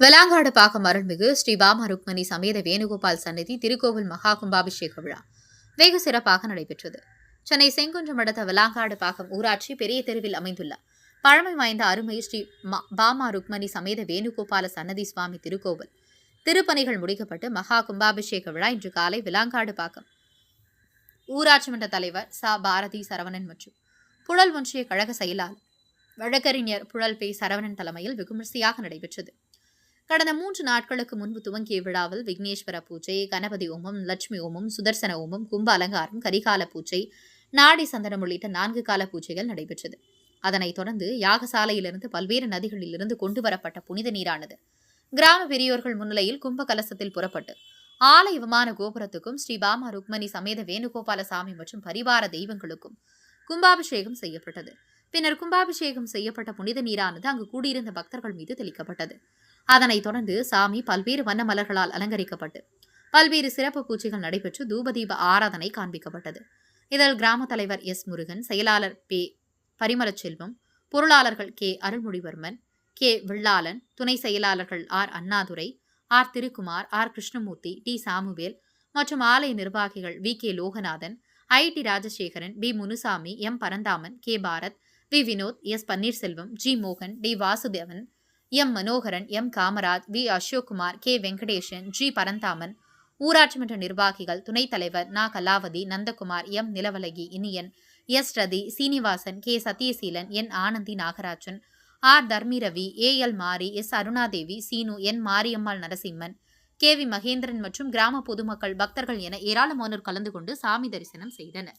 வெலாங்காடு பாக்கம் அருள்மிகு ஸ்ரீ பாமா ருக்மணி சமேத வேணுகோபால் சந்நிதி திருக்கோவில் மகா கும்பாபிஷேக விழா. வெகு சிறப்பாக நடைபெற்றது. சென்னை செங்குன்றம் அடுத்த வெளாங்காடு பாக்கம் ஊராட்சி பெரிய தெருவில் அமைந்துள்ள பழமை வாய்ந்த அருமை ஸ்ரீ ம- பாமா ருக்மணி சமேத வேணுகோபால சன்னதி சுவாமி திருக்கோவில். திருப்பணிகள் முடிக்கப்பட்டு மகா கும்பாபிஷேக விழா இன்று காலை விலாங்காடு பாக்கம் ஊராட்சி மன்ற தலைவர் ச. பாரதி சரவணன் மற்றும் புழல் ஒன்றிய கழக செயலாளர் வழக்கறிஞர் புழல் பே. சரவணன் தலைமையில் வெகுமரிசையாக நடைபெற்றது. கடந்த மூன்று நாட்களுக்கு முன்பு துவங்கிய விழாவில் விக்னேஸ்வர பூஜை கணபதி ஓமம் லட்சுமி ஓமம் சுதர்சன ஓமம் கும்ப அலங்காரம் கரிகால பூஜை நாடி சந்தனம் உள்ளிட்ட நான்கு கால பூஜைகள் நடைபெற்றது. அதனைத் தொடர்ந்து யாகசாலையிலிருந்து பல்வேறு நதிகளிலிருந்து கொண்டு வரப்பட்ட புனித நீரானது கிராம பெரியோர்கள் முன்னிலையில் கும்ப கலசத்தில் புறப்பட்டு ஆலய விமான கோபுரத்துக்கும் ஸ்ரீபாமா ருக்மணி சமேத வேணுகோபால சாமி மற்றும் பரிவார தெய்வங்களுக்கும் கும்பாபிஷேகம் செய்யப்பட்டது. பின்னர் கும்பாபிஷேகம் செய்யப்பட்ட புனித நீரானது அங்கு கூடியிருந்த பக்தர்கள் மீது தெளிக்கப்பட்டது. அதனைத் தொடர்ந்து சாமி பல்வேறு வண்ண மலர்களால் அலங்கரிக்கப்பட்டு பல்வேறு சிறப்பு பூஜைகள் நடைபெற்று தூபதீப ஆராதனை காண்பிக்கப்பட்டது. இதில் கிராம தலைவர் எஸ். முருகன் செயலாளர் பே. பரிமலச்செல்வம் பொருளாளர்கள் கே. அருள்மொழிவர்மன் கே. வில்லாளன் துணை செயலாளர்கள் R. Annadurai R. Thirukumar R. Krishnamoorthy T. Samuel மற்றும் ஆலய நிர்வாகிகள் V. K. Loganathan I. T. Rajasekaran P. Munusamy M. Paranthaman K. Bharath V. Vinoth S. Panneerselvam G. மோகன் T. Vasudevan M Manoharan M Kamaraj V Asokkumar K Venkatesan G Paranthaman ஊராட்சி மன்ற நிர்வாகிகள் துணைத் தலைவர் நா Kalavathi Nandakumar M Nilavalagi Iniyan S Rathi Srinivasan K Sathyaseelan N Anandhi Nagarajan R Dharmiravi A L Mari S Arunadevi Seenu N Mariyammal Narasimhan K V Mahendran மற்றும் கிராம பொதுமக்கள் பக்தர்கள் என ஏராளமானோர் கலந்து கொண்டு சாமி தரிசனம் செய்தனர்.